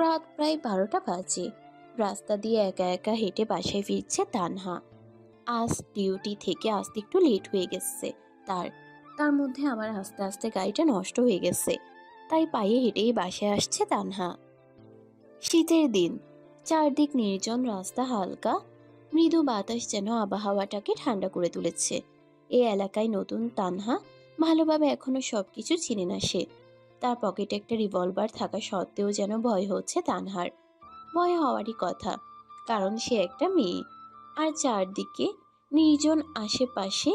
রাত প্রায় বারোটা বাজে। রাস্তা দিয়ে একা একা হেঁটে বাসায় ফিরছে তানহা। আজ ডিউটি থেকে আসতে একটু লেট হয়ে গেছে। তার তার মধ্যে আমার আস্তে আস্তে গাড়িটা নষ্ট হয়ে গেছে। তাই পায়ে হেঁটেই বাসায় আসছে তানহা। শীতের দিন, চারদিক নির্জন রাস্তা হালকা। মৃদু বাতাস যেন আবহাওয়াটাকে ঠান্ডা করে তুলেছে। এই এলাকায় নতুন তানহা ভালোভাবে এখনও সব কিছু চিনে না সে। তার পকেটে একটা রিভলভার থাকা সত্ত্বেও যেন ভয় হচ্ছে তানহার। ভয় হওয়ারই কথা, কারণ সে একটা মেয়ে। আর চারদিকে নির্জন আশেপাশে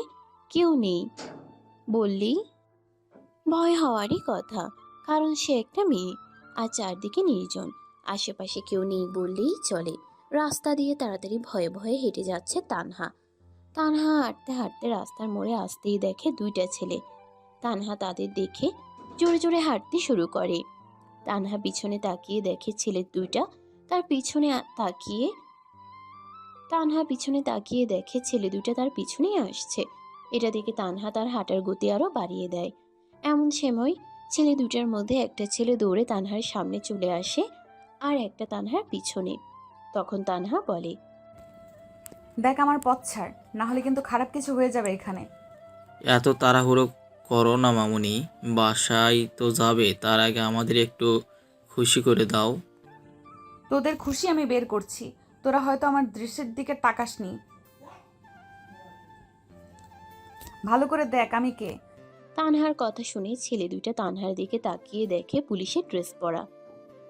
কেউ নেই। বললেই ভয় হওয়ারই কথা, কারণ সে একটা মেয়ে। আর চারদিকে নির্জন, আশেপাশে কেউ নেই বললেই চলে। রাস্তা দিয়ে তাড়াতাড়ি ভয়ে ভয়ে হেঁটে যাচ্ছে তানহা। তানহা হাঁটতে হাঁটতে রাস্তার মোড়ে আসতেই দেখে দুইটা ছেলে। তানহা তাদের দেখে জোরে জোরে হাঁটতে শুরু করে। তানহা পিছনে তাকিয়ে দেখে ছেলে দুইটা তার পিছনে তাকিয়ে তানহা পিছনে তাকিয়ে দেখে ছেলে দুইটা তার পিছনেই আসছে। এটা দেখে তানহা তার হাঁটার গতি আরও বাড়িয়ে দেয়। এমন সময় ছেলে দুটার মধ্যে একটা ছেলে দৌড়ে তানহার সামনে চলে আসে আর একটা তানহার পিছনে। তখন তানহা বলে দেখ আমার পথ ছাড় না হলে কিন্তু খারাপ কিছু হয়ে যাবে এখানে। এত তাড়াহুড়ো করো না মামুনি বাসায় তো যাবে তার আগে আমাদের একটু খুশি করে দাও। তোদের খুশি আমি বের করছি। তোরা হয়তো আমার দৃশ্যের দিকে তাকাসনি। ভালো করে দেখ আমি কে। তানহার কথা শুনে ছেলে দুইটা তানহার দিকে তাকিয়ে দেখে পুলিশের ড্রেস পরা।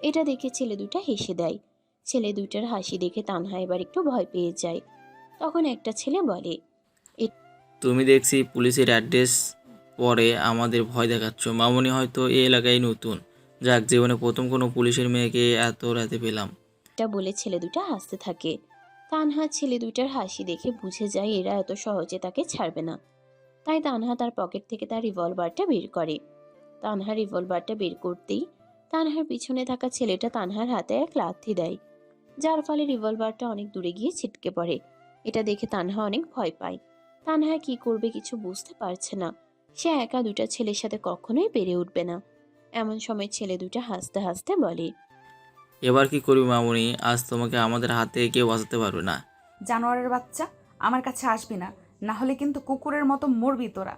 এটা দেখে ছেলে দুটা হেসে দেয়। ছেলে দুইটার হাসি দেখে তানহা এবার একটু ভয় পেয়ে যায়। তখন একটা ছেলে বলে তুমি দেখছি পুলিশের অ্যাড্রেস পরে আমাদের ভয় দেখাচ্ছ। মামুনি হয়তো এই এলাকায় নতুন। যাক, জীবনে প্রথম কোনো পুলিশের মেয়েকে এত রাতে পেলাম। এটা বলে ছেলে দুটা হাসতে থাকে। তানহা ছেলে দুইটার হাসি দেখে বুঝে যায় এরা এত সহজে তাকে ছাড়বে না। তাই তানহা তার পকেট থেকে তার রিভলভারটা বের করে। তানহা রিভলভারটা বের করতেই তানহার পিছনে থাকা ছেলেটা তানহার হাতে এক লাথি দেয়, যার ফলে রিভলভারটা অনেক দূরে গিয়ে ছিটকে পড়ে। এটা দেখে তানহা অনেক ভয় পায়। তানহা কি করবে কিছু বুঝতে পারছে না। সে একা দুটা ছেলের সাথে কখনোই পেরে উঠবে না। এমন সময় ছেলে দুটা হাসতে হাসতে বলে এবার কি করবি মামুনি? আজ তোমাকে আমাদের হাতে কেউ বাঁচাতে পারবে না। জানোয়ারের বাচ্চা আমার কাছে আসবি না। না হলে কিন্তু কুকুরের মতো মরবি তোরা।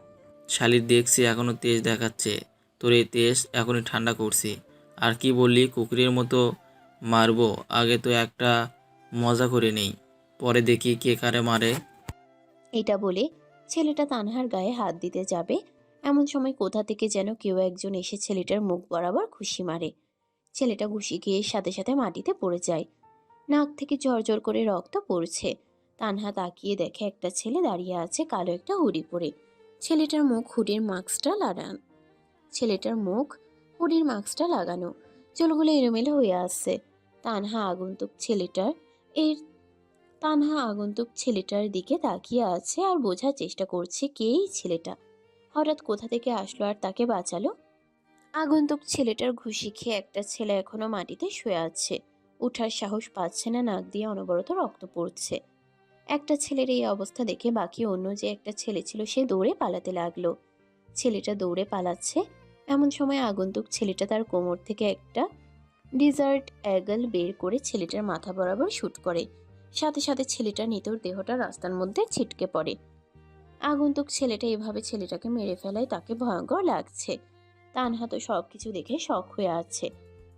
শালির দেখছি এখনও তেজ দেখাচ্ছে। তোর এই তেজ এখনই ঠান্ডা করছি। আর কি বললি কুকুরের মতো মারবো? আগে তো একটা মজা করে নেই। পরে দেখি কে কারে মারে। এটা বলে ছেলেটা তানহার গায়ে হাত দিতে যাবে, এমন সময় কোথা থেকে যেন কেউ একজন এসে ছেলেটার মুখ বরাবর ঘুষি মারে। ছেলেটা ঘুষি গিয়ে সাথে সাথে মাটিতে পড়ে যায়। নাক থেকে জর্জর করে রক্ত পড়ছে। তানহা তাকিয়ে দেখে একটা ছেলে দাঁড়িয়ে আছে কালো একটা হুডি পরে। ছেলেটার মুখ হুডির মাস্কটা লাগান। ছেলেটার মুখ হুডির মাস্কটা লাগানো। চুলগুলো এলোমেলো হয়ে আসছে তানহা আগন্তুক ছেলেটার এর তানহা আগন্তুক ছেলেটার দিকে তাকিয়ে আছে আর বোঝার চেষ্টা করছে কে এই ছেলেটা। হঠাৎ কোথা থেকে আসলো আর তাকে বাঁচালো? আগন্তুক ছেলেটার ঘুষি খেয়ে একটা ছেলে এখনও মাটিতে শুয়ে আছে। উঠার সাহস পাচ্ছে না, নাক দিয়ে অনবরত রক্ত পড়ছে। একটা ছেলের এই অবস্থা দেখে বাকি অন্য যে একটা ছেলে ছিল সে দৌড়ে পালাতে লাগল। ছেলেটা দৌড়ে পালাচ্ছে। এমন সময় আগন্তুক ছেলেটা তার কোমর থেকে একটা ডিজার্ট অ্যাগল বের করে ছেলেটার মাথা বরাবর শ্যুট করে। সাথে সাথে ছেলেটা নিতর দেহটা রাস্তার মধ্যে ছিটকে পড়ে। আগন্তুক ছেলেটা এভাবে ছেলেটাকে মেরে ফেলায় তাকে ভয়ঙ্কর লাগছে। তানহা তো সব কিছু দেখে শখ হয়ে আছে।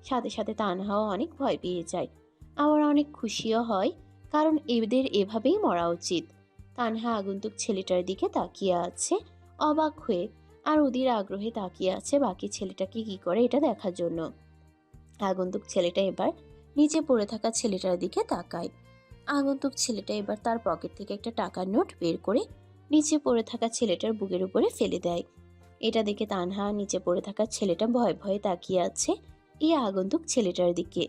সাথে সাথে তানহাও অনেক ভয় পেয়ে যায়। আবার অনেক খুশিও হয়, কারণ এদের এভাবেই মরা উচিত। তানহা আগন্তুক ছেলেটার দিকে তাকিয়ে আছে, অবাক হয়ে, আর ওদের আগ্রহে তাকিয়ে আছে বাকি ছেলেটাকে কি করে এটা দেখার জন্য। আগন্তুক ছেলেটা এবার নিচে পড়ে থাকা ছেলেটার দিকে তাকায়। আগন্তুক ছেলেটা এবার তার পকেট থেকে একটা টাকার নোট বের করে নিচে পড়ে থাকা ছেলেটার বুকের উপরে ফেলে দেয়। এটা দেখে তানহা নিচে পড়ে থাকা ছেলেটা ভয়ে ভয়ে তাকিয়ে আছে এই আগন্তুক ছেলেটার দিকে।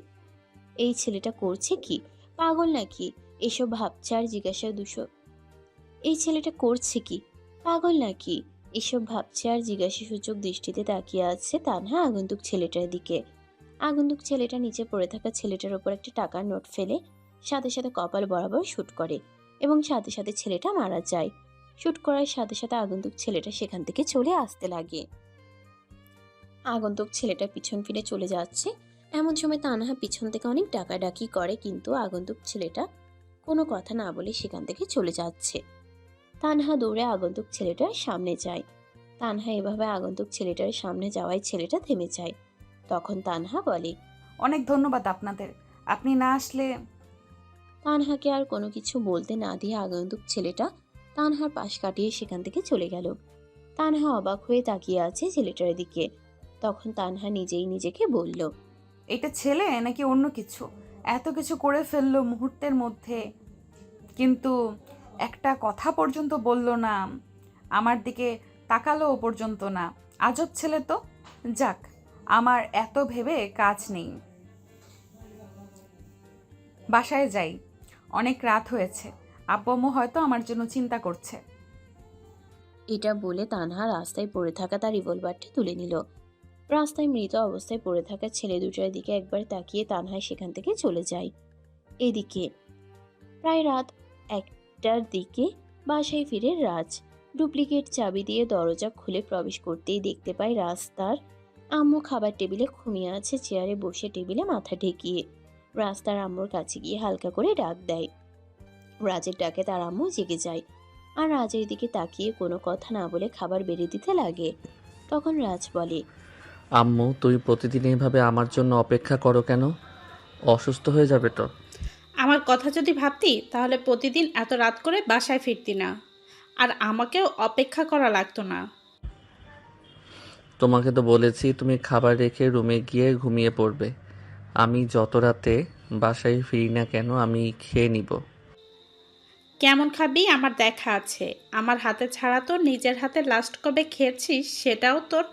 এই ছেলেটা করছে কি? পাগল নাকি? এসব ভাবছে আর জিজ্ঞাসা দুশো। এই ছেলেটা করছে কি? পাগল নাকি? এসব ভাবছে আর জিজ্ঞাসা সূচক দৃষ্টিতে তাকিয়ে আছে তানহা আগন্তুক ছেলেটার দিকে। আগন্তুক ছেলেটা নিচে পড়ে থাকা ছেলেটার ওপর একটা টাকার নোট ফেলে সাথে সাথে কপাল বরাবর শুট করে এবং সাথে সাথে ছেলেটা মারা যায়। শুট করার সাথে সাথে আগন্তুক ছেলেটা সেখান থেকে চলে আসতে লাগে। আগন্তুক ছেলেটা পিছন ফিরে চলে যাচ্ছে। এমন সময় তানহা পিছন থেকে অনেক ডাকাডাকি করে, কিন্তু আগন্তুক ছেলেটা কোনো কথা না বলে সেখান থেকে চলে যাচ্ছে। তানহা দৌড়ে আগন্তুক ছেলেটার সামনে যায়। তানহা এভাবে আগন্তুক ছেলেটার সামনে যাওয়ায় ছেলেটা থেমে যায়। তখন তানহা বলে, অনেক ধন্যবাদ আপনাদের। আপনি না আসলে তানহাকে আর কোনো কিছু বলতে না দিয়ে আগন্তুক ছেলেটা তানহার পাশ কাটিয়ে সেখান থেকে চলে গেল। তানহা অবাক হয়ে তাকিয়ে আছে ছেলেটার দিকে। তখন তানহা নিজেই নিজেকে বলল, এটা ছেলে নাকি অন্য কিছু? এত কিছু করে ফেলল মুহূর্তের মধ্যে। কিন্তু একটা কথা পর্যন্ত বলল না। আমার দিকে তাকালোও পর্যন্ত না। আজব ছেলে তো। যাক, আমার এত ভেবে কাজ নেই। বাসায় যাই। অনেক রাত হয়েছে। আব্বম্মু হয়তো আমার জন্য চিন্তা করছে। এটা বলে তানহা রাস্তায় পড়ে থাকা তার রিভলভারটি তুলে নিল। রাস্তায় মৃত অবস্থায় পড়ে থাকা ছেলে দুটোর দিকে একবার তাকিয়ে তানহা সেখান থেকে চলে যায়। এদিকে প্রায় রাত একটার দিকে বাসায় ফিরে রাজ ডুপ্লিকেট চাবি দিয়ে দরজা খুলে প্রবেশ করতেই দেখতে পায় রাস্তার আম্মু খাবার টেবিলে ঘুমিয়ে আছে, চেয়ারে বসে টেবিলে মাথা ঠেকিয়ে। রাজ তার আম্মুর কাছে গিয়ে হালকা করে ডাক দেয়। রাজের ডাকে তার আম্মু জেগে যায় আর রাজের দিকে তাকিয়ে কোনো কথা না বলে খাবার বেড়ে দিতে লাগে। তখন রাজ বলে আম্মু তুই প্রতিদিন এইভাবে আমার জন্য অপেক্ষা করো কেন? অসুস্থ হয়ে যাবে তো? আমার কথা যদি ভাবতি তাহলে প্রতিদিন এত রাত করে বাসায় ফিরতি না। আর আমাকেও অপেক্ষা করা লাগতো না। তোমাকে তো বলেছি তুমি খাবার রেখে রুমে গিয়ে ঘুমিয়ে পড়বে। আমি যত রাতে বাসায় ফিরি না কেন আমি খেয়ে নিব। কেমন খাবি? আমার দেখা আছে। আমার হাতে ছাড়া তো নিজের হাতে লাস্ট কবে খেয়েছিস সেটাও তোর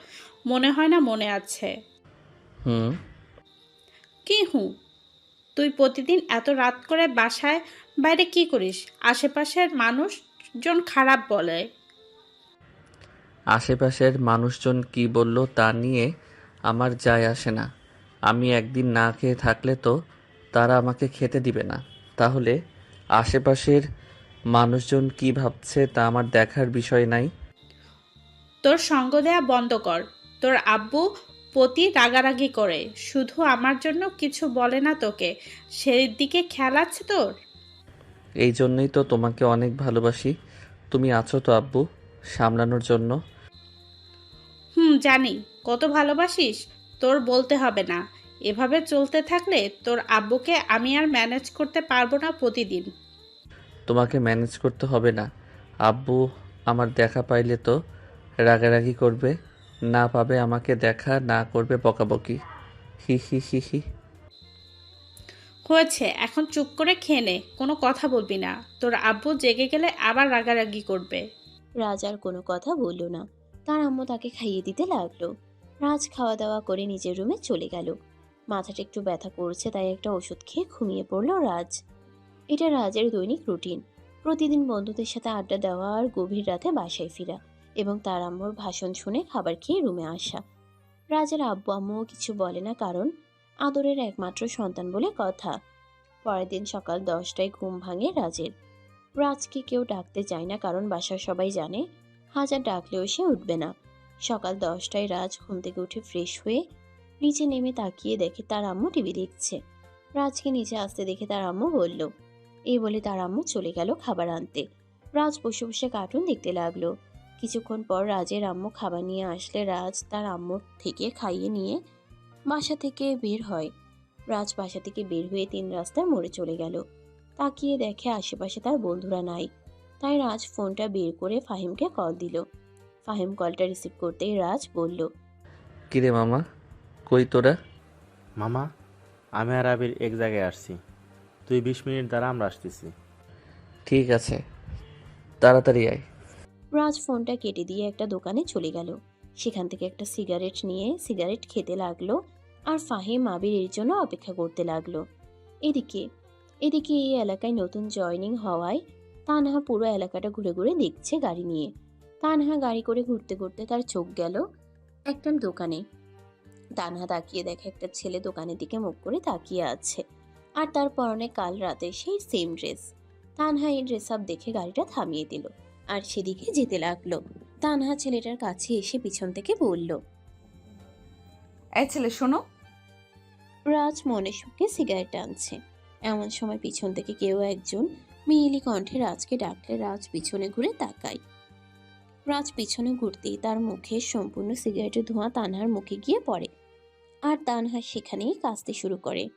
মনে হয় না মনে আছে। হুম। কি হুঁ? তুই প্রতিদিন এত রাত করে বাসায় বাইরে কি করিস? আশেপাশের মানুষজন খারাপ বলে। আশেপাশের মানুষজন কি বলল তা নিয়ে আমার যায় আসে না। আমি একদিন না খেয়ে থাকলে তো তারা আমাকে খেতে দিবে না। তাহলে আশেপাশের মানুষজন কি ভাবছে তা আমার দেখার বিষয় নাই। তোর সঙ্গ দেয়া বন্ধ কর। তোর আব্বু প্রতি রাগারাগি করে। শুধু আমার জন্য কিছু বলে না তোকে। সেই দিকে খেয়াল আছে তোর? এই জন্যই তো তোমাকে অনেক ভালোবাসি। তুমি আছো তো আব্বু সামলানোর জন্য। হুম জানি। কত ভালোবাসিস? তোর বলতে হবে না। এভাবে চলতে থাকলে তোর আব্বুকে আমি আর ম্যানেজ করতে পারব না প্রতিদিন। তোমাকে ম্যানেজ করতে হবে না। আব্বু আমার দেখা পাইলে তো রাগারাগি করবে না পাবে আমাকে দেখা না করবে বকাবকি। হি হি হি হি। হয়েছে এখন চুপ করে খেয়ে নে কোনো কথা বলবি না। তোর আব্বু জেগে গেলে আবার রাগারাগি করবে। রাজ আর কোনো কথা বলল না। তার আম্মু তাকে খাইয়ে দিতে লাগল। রাজ খাওয়া দাওয়া করে নিজের রুমে চলে গেল। মাথাটা একটু ব্যথা করছে, তাই একটা ওষুধ খেয়ে ঘুমিয়ে পড়ল রাজ। এটা রাজের দৈনিক রুটিন। প্রতিদিন বন্ধুদের সাথে আড্ডা দেওয়া আর গভীর রাতে বাসায় ফেরা এবং তার আম্মুর ভাষণ শুনে খাবার খেয়ে রুমে আসা। রাজের আব্বু আম্মুও কিছু বলে না কারণ আদরের একমাত্র সন্তান বলে কথা। পরের দিন সকাল দশটায় ঘুম ভাঙে রাজের। রাজকে কেউ ডাকতে চায় না কারণ বাসার সবাই জানে, হাজার ডাকলেও সে উঠবে না। সকাল দশটায় রাজ ঘুম থেকে উঠে ফ্রেশ হয়ে নিচে নেমে তাকিয়ে দেখে তার আম্মু টিভি দেখছে। রাজকে নিচে আসতে দেখে তার আম্মু বলল এই বলে তার আম্মু চলে গেল খাবার আনতে। রাজ বসে বসে কার্টুন দেখতে লাগল। কিছুক্ষণ পর রাজের আম্মু খাবার নিয়ে আসলে রাজ তার আম্মুর থেকে খাইয়ে নিয়ে বাসা থেকে বের হয়। রাজ বাসা থেকে বের হয়ে তিন রাস্তার মরে চলে গেল। তাকিয়ে দেখে আশেপাশে তার বন্ধুরা নাই। তাই রাজ ফোনটা বের করে ফাহিমকে কল দিল। ফাহিম কলটা রিসিভ করতেই রাজ বলল কিরে মামা? কই তোরা? মামা আমি আর আবির এক জায়গায় আসছি। তুই বিশ মিনিট দ্বারা আমরা আসতেছি। ঠিক আছে। তাড়াতাড়ি আয়। রাজ ফোনটা কেটে দিয়ে একটা দোকানে চলে গেল। সেখান থেকে একটা সিগারেট নিয়ে সিগারেট খেতে লাগল আর ফাহিম আবির এর জন্য অপেক্ষা করতে লাগল। এদিকে এদিকে এই এলাকায় নতুন জয়নিং হওয়ায় তানহা পুরো এলাকাটা ঘুরে ঘুরে দেখছে গাড়ি নিয়ে। তানহা গাড়ি করে ঘুরতে ঘুরতে তার চোখ গেল একটা দোকানে। তানহা তাকিয়ে দেখে একটা ছেলে দোকানের দিকে মুখ করে তাকিয়ে আছে আর তার পরনে কাল রাতে সেই সেম ড্রেস তানহা এই ড্রেস আপ দেখে গাড়িটা থামিয়ে দিল আর সেদিকে যেতে লাগল। তানহা ছেলেটার কাছে এসে পিছন থেকে বলল এই ছেলে শোনো। রাজ মনে সুখে সিগারেট টানছে। এমন সময় পিছন থেকে কেউ একজন মেয়েলি কণ্ঠে রাজকে ডাকলে রাজ পিছনে ঘুরে তাকায়। রাজ পিছনে ঘুরতেই তার মুখে সম্পূর্ণ সিগারেটের ধোঁয়া তানহার মুখে গিয়ে পড়ে। আর তানহা সেখানেই কাঁচতে শুরু করে।